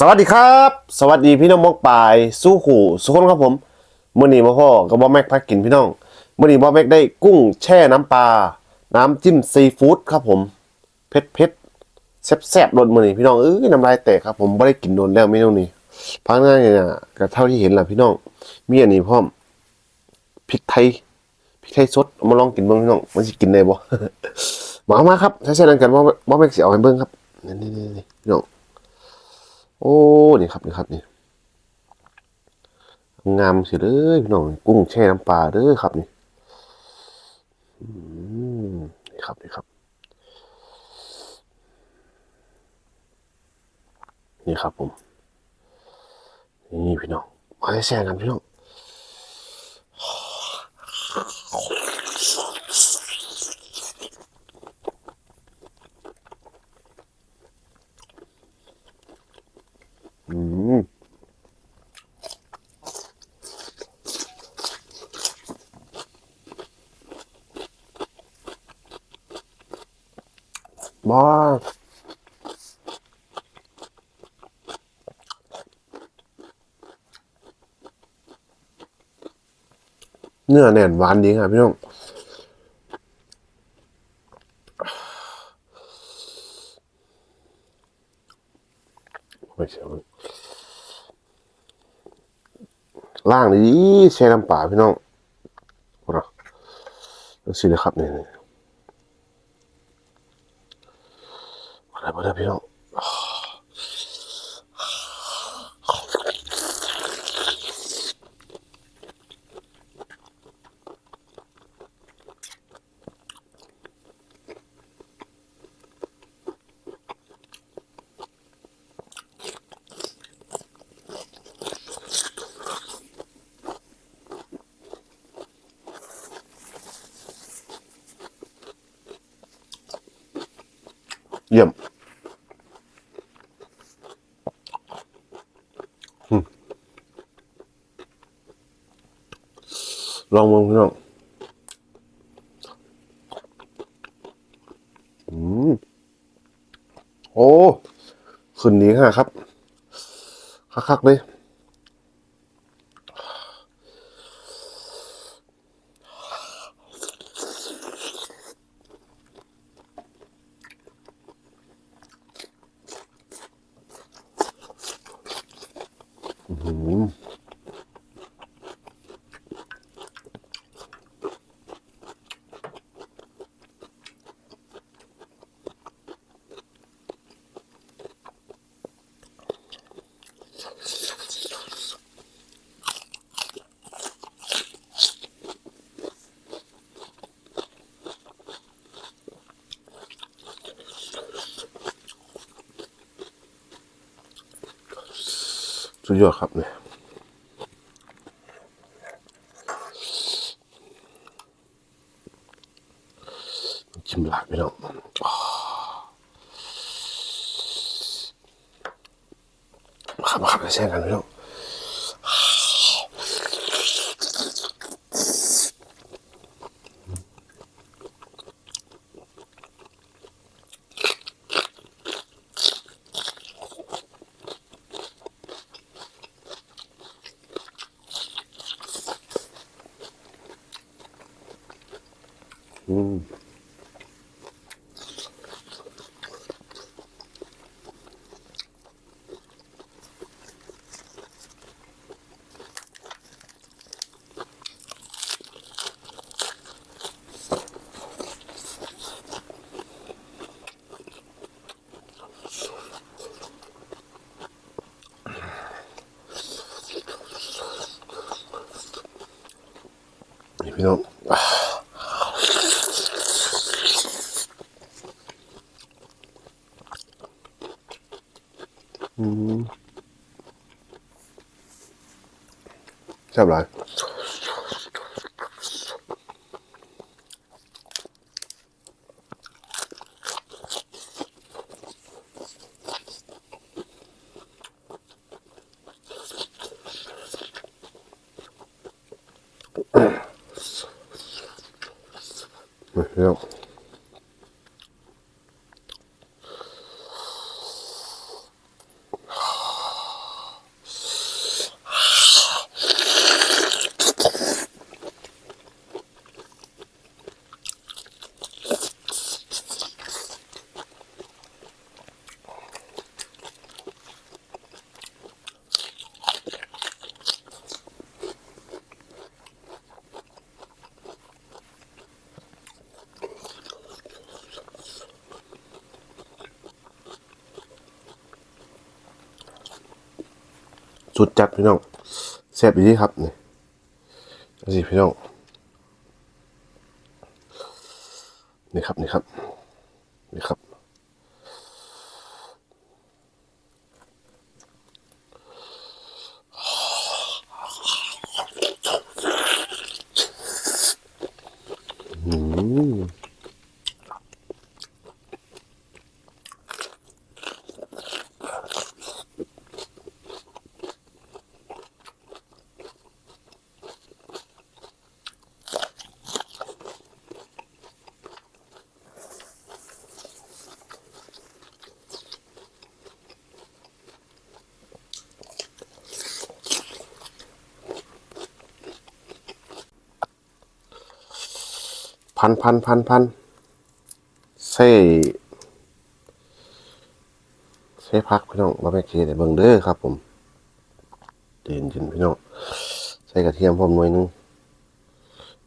สวัสดีครับ สวัสดีพี่น้องมกปลายสู้ขู่สุขคนครับผมมื่อนี้มาพ่อกับบอแม็กพักกินพี่น้องมื่อนี้บอแม็กได้กุ้งแช่น้ำปลาน้ำจิ้มซีฟู้ดครับผมเผ็ดเผ็ดแซ่บแซ่บรสมื่อนี้พี่น้องเอ้ยน้ำลายแตกครับผมไม่ได้กินโดนแล้วเมนูนี้พักหน้าเนี่ยก็เท่าที่เห็นแหละพี่น้องมีอันนี้พร้อมพริกไทยพริกไทยสดมาลองกินบ้างพี่น้องมันจะกินได้บ่มามาครับใช้ใช้นั้นกันว่าบอแม็กเสิเอาให้เบิ่งครับนี่นี่นี่พี่น้อง โอ้นี่ครับนี่ครับนี่งามเสียเลยพี่น้องกุ้งแช่น้ำปลาเด้อครับนี่อืมนี่ครับนี่ครับ นี่ครับผม นี่พี่น้องมาแช่กันพี่น้อง บ้าเนื้อแน่นหวานดีครับพี่น้องไม่ใช่ว่าล่างนี่แช่น้ำปลาพี่น้องดูสินะครับนี่ นี่อะไเยี่ยมลองมองพี่น้องอืมโอ้ ขึ้นนี้ฮะครับ คักๆเลย อืม สุดยอดครับเนี่ย ชิมหลายไปแล้วมาครับมาค รับไปแช่กันพี่น้องอืม นี่พี่น้องอืมแซ่บหลายนี่พี่น้อง สุดจัดพี่น้องแซ่บดีครับนี่นี่สิพี่น้องนี่ครับนี่ครับนี่ครับ พันพันพันพันเซ่เซ่พักพี่น้องมาแม่เคแต่เบิ่งเด้อครับ ผมเดินกินพี่น้องใส่กระเทียมพร้อมหน่อยหนึง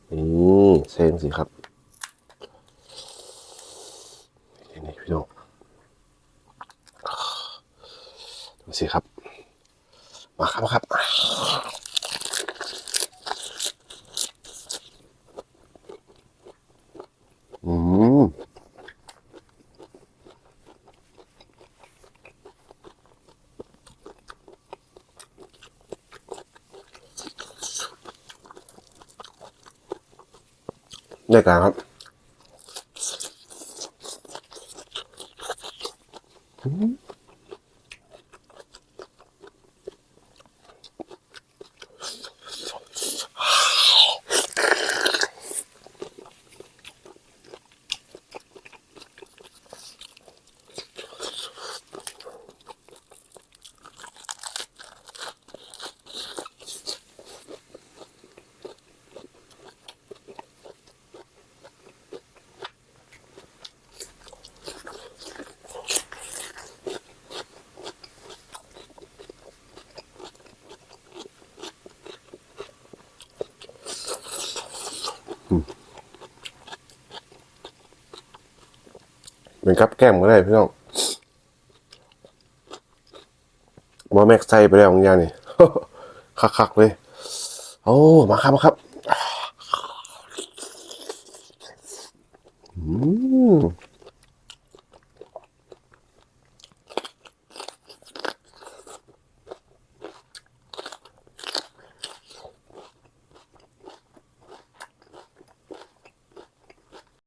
นี่เส้นสิครับนี่นี่พี่น้องดูสิครับ มาครับมาครับ อืม ได้การครับ เป็นกับแก้มก็ได้พี่น้องมาแม็กใส่ไปแล้วของยานี่คักๆเลยโอ้มาครับมาครับอืม